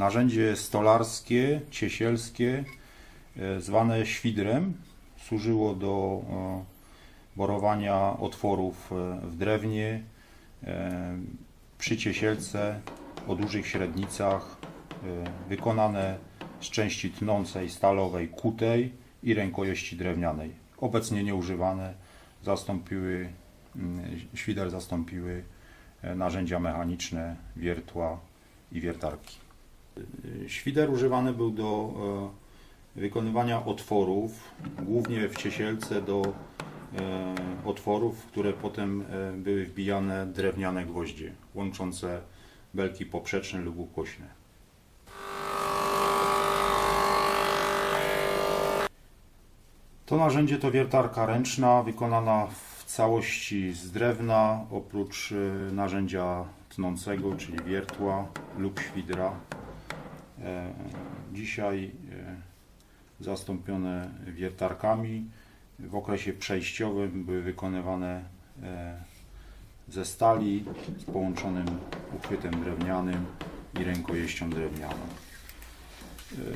narzędzie stolarskie, ciesielskie, e, zwane świdrem. Służyło do e, borowania otworów e, w drewnie, przy ciesielce o dużych średnicach, wykonane z części tnącej, stalowej, kutej i rękojeści drewnianej. Obecnie nieużywane, zastąpiły, mm, świder zastąpiły narzędzia mechaniczne, wiertła i wiertarki. Świder używany był do e, wykonywania otworów, głównie w ciesielce do e, otworów, w które potem e, były wbijane drewniane gwoździe łączące belki poprzeczne lub ukośne. To narzędzie to wiertarka ręczna, wykonana w całości z drewna, oprócz narzędzia tnącego, czyli wiertła lub świdra. E, Dzisiaj e, zastąpione wiertarkami. W okresie przejściowym były wykonywane e, ze stali z połączonym uchwytem drewnianym i rękojeścią drewnianą.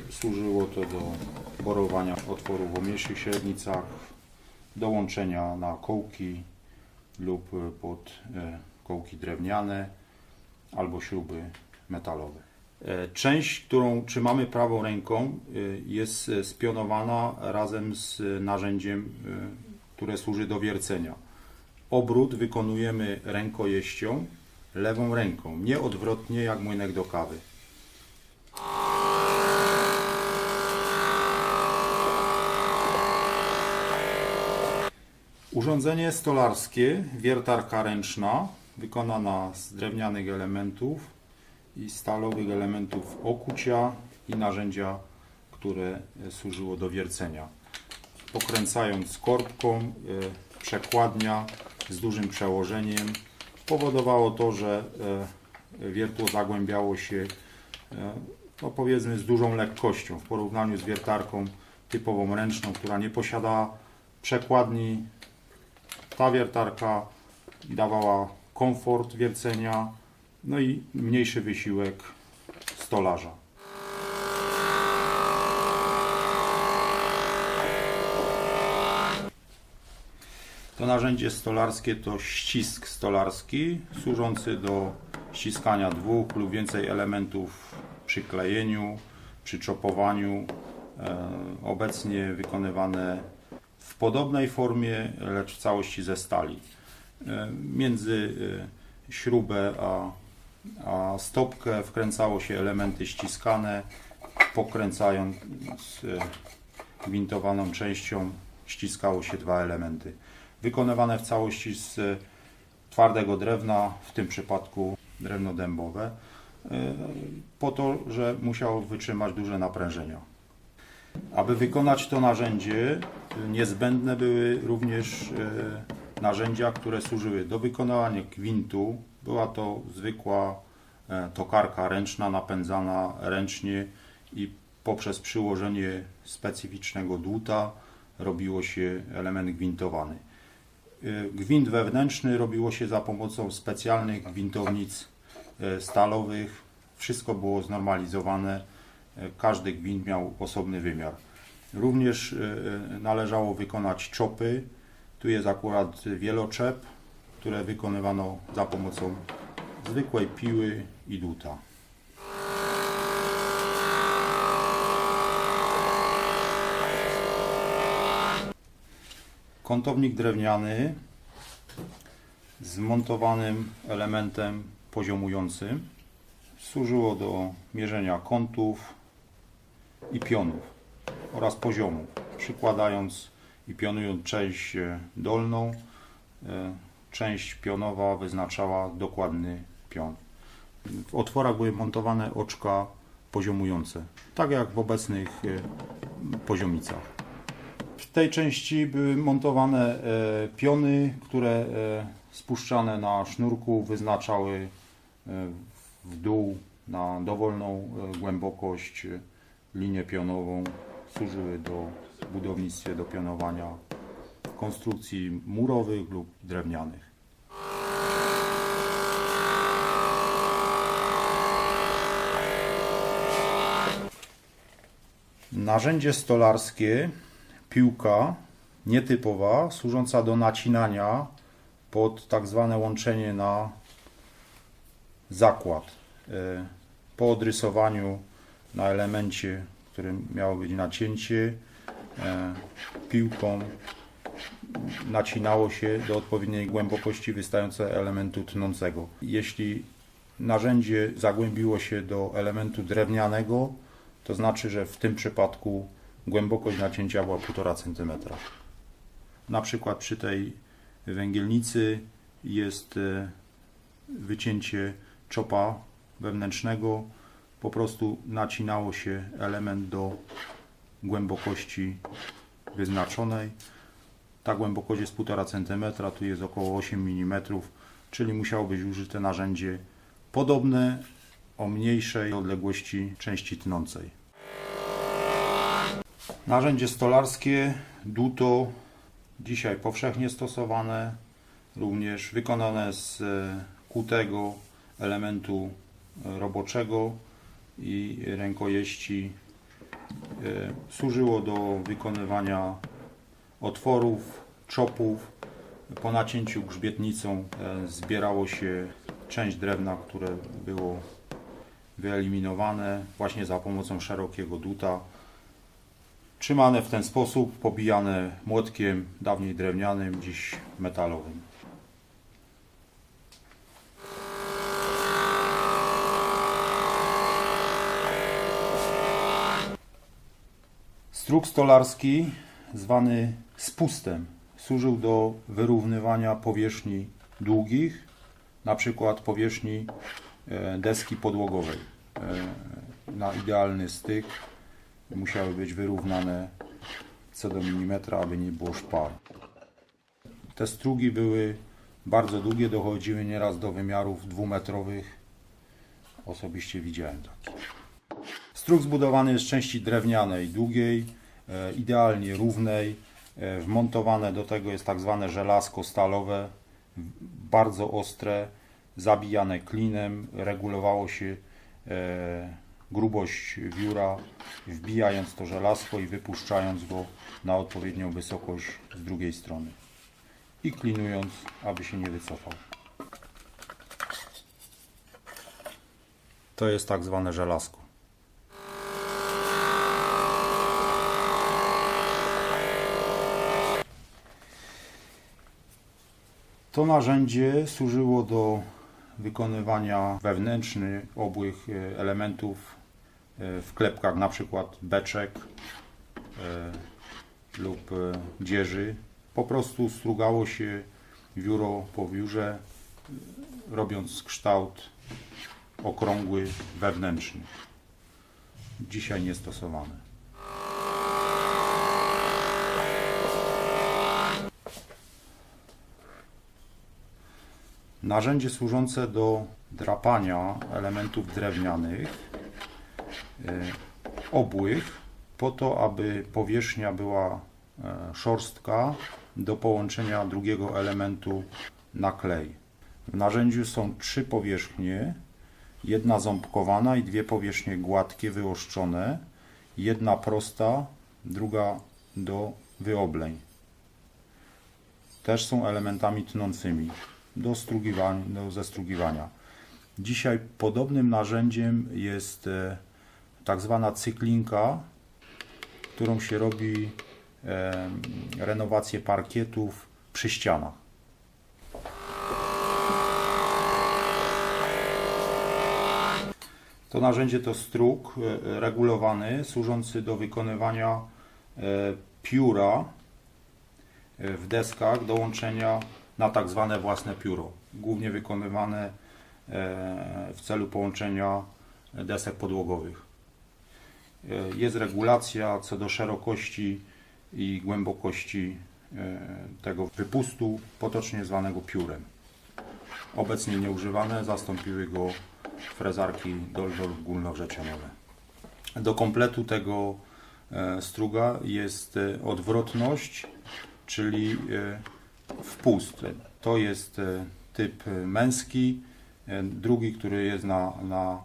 Służyło to do borowania otworów o mniejszych średnicach, dołączenia na kołki lub pod kołki drewniane albo śruby metalowe. E, Część, którą trzymamy prawą ręką, e, jest e, spionowana razem z narzędziem, które służy do wiercenia. Obrót wykonujemy rękojeścią, lewą ręką, nie odwrotnie jak młynek do kawy. Urządzenie stolarskie, wiertarka ręczna, wykonana z drewnianych elementów i stalowych elementów okucia i narzędzia, które służyło do wiercenia. Pokręcając korbką, e, przekładnia z dużym przełożeniem powodowało to, że e, wiertło zagłębiało się e, no powiedzmy z dużą lekkością w porównaniu z wiertarką typową ręczną, która nie posiadała przekładni. Ta wiertarka dawała komfort wiercenia, no i mniejszy wysiłek stolarza. To narzędzie stolarskie to ścisk stolarski, służący do ściskania dwóch lub więcej elementów przy klejeniu, przy czopowaniu. E, obecnie wykonywane w podobnej formie, lecz w całości ze stali. E, między e, śrubę a, a stopkę wkręcało się elementy ściskane, pokręcając e, gwintowaną częścią ściskało się dwa elementy. Wykonywane w całości z e, twardego drewna, w tym przypadku drewno dębowe, e, po to, że musiało wytrzymać duże naprężenia. Aby wykonać to narzędzie, niezbędne były również narzędzia, które służyły do wykonania gwintu. Była to zwykła e, tokarka ręczna, napędzana ręcznie i poprzez przyłożenie specyficznego dłuta robiło się element gwintowany. E, Gwint wewnętrzny robiło się za pomocą specjalnych gwintownic e, stalowych. Wszystko było znormalizowane. Każdy gwint miał osobny wymiar. Również należało wykonać czopy. Tu jest akurat wieloczep, które wykonywano za pomocą zwykłej piły i dłuta. Kątownik drewniany z montowanym elementem poziomującym służyło do mierzenia kątów i pionów oraz poziomu, przykładając i pionując część e, dolną, e, część pionowa wyznaczała dokładny pion. W otworach były montowane oczka poziomujące, tak jak w obecnych e, poziomicach. W tej części były montowane e, piony, które e, spuszczane na sznurku wyznaczały w dół na dowolną głębokość linię pionową. Służyły do budownictwie do pionowania konstrukcji murowych lub drewnianych. Narzędzie stolarskie, piłka nietypowa, służąca do nacinania pod tak zwane łączenie na zakład. E, Po odrysowaniu na elemencie, którym miało być nacięcie, e, piłką nacinało się do odpowiedniej głębokości wystające elementu tnącego. Jeśli narzędzie zagłębiło się do elementu drewnianego, to znaczy, że w tym przypadku głębokość nacięcia była 1,5 cm. Na przykład przy tej węgielnicy jest e, wycięcie czopa wewnętrznego. Po prostu nacinało się element do głębokości wyznaczonej. Ta głębokość jest 1,5 cm, tu jest około 8 mm, czyli musiało być użyte narzędzie podobne o mniejszej odległości części tnącej. Narzędzie stolarskie duto dzisiaj powszechnie stosowane, również wykonane z e, kutego elementu e, roboczego i rękojeści. E, Służyło do wykonywania otworów, czopów. Po nacięciu grzbietnicą e, zbierało się część drewna, które było wyeliminowane właśnie za pomocą szerokiego duta. Trzymane w ten sposób, pobijane młotkiem, dawniej drewnianym, dziś metalowym. Struk stolarski, zwany spustem, służył do wyrównywania powierzchni długich, na przykład powierzchni e, deski podłogowej. E, Na idealny styk musiały być wyrównane co do milimetra, aby nie było szpar. Te strugi były bardzo długie, dochodziły nieraz do wymiarów dwumetrowych. Osobiście widziałem takie. Strug zbudowany jest z części drewnianej, długiej, idealnie równej. E, Wmontowane do tego jest tak zwane żelazko stalowe, bardzo ostre, zabijane klinem. Regulowało się e, grubość wióra, wbijając to żelazko i wypuszczając go na odpowiednią wysokość z drugiej strony. I klinując, aby się nie wycofał. To jest tak zwane żelazko. To narzędzie służyło do wykonywania wewnętrznych, obłych e, elementów e, w klepkach, na przykład beczek e, lub dzieży. Po prostu strugało się wióro po wiórze, robiąc kształt okrągły wewnętrzny. Dzisiaj niestosowane. Narzędzie służące do drapania elementów drewnianych, e, obłych, po to, aby powierzchnia była e, szorstka do połączenia drugiego elementu na klej. W narzędziu są trzy powierzchnie, jedna ząbkowana i dwie powierzchnie gładkie, wyoszczone, jedna prosta, druga do wyobleń. Też są elementami tnącymi do, strugiwań, do zestrugiwania. Dzisiaj podobnym narzędziem jest e, tak zwana cyklinka, którą się robi e, renowację parkietów przy ścianach. To narzędzie to struk e, regulowany, służący do wykonywania pióra w deskach do łączenia na tak zwane własne pióro, głównie wykonywane e, w celu połączenia desek podłogowych. E, Jest regulacja co do szerokości i głębokości e, tego wypustu, potocznie zwanego piórem. Obecnie nieużywane, zastąpiły go frezarki Doldol górnowrzecionowe. Do kompletu tego struga jest odwrotność, czyli wpust. To jest e, typ e, męski, e, drugi, który jest na, na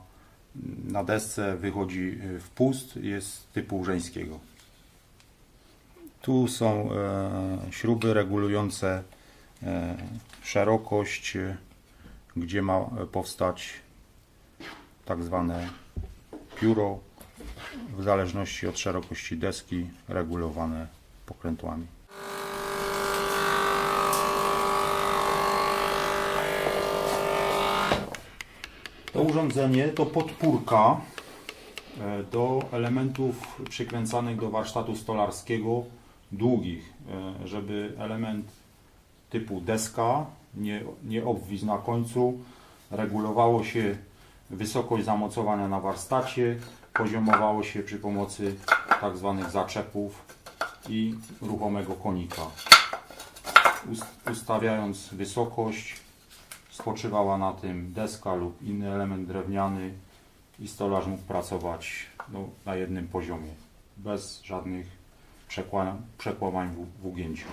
na desce wychodzi w pust, jest typu żeńskiego. Tu są śruby regulujące szerokość, gdzie ma powstać tak zwane pióro w zależności od szerokości deski regulowane pokrętłami. To urządzenie to podpórka e, do elementów przykręcanych do warsztatu stolarskiego długich, e, żeby element typu deska nie, nie obwisł na końcu. Regulowało się wysokość zamocowania na warsztacie, poziomowało się przy pomocy tak zwanych zaczepów i ruchomego konika. Ust- Ustawiając wysokość, spoczywała na tym deska lub inny element drewniany i stolarz mógł pracować no, na jednym poziomie, bez żadnych przekła- przekłamań w ugięciu.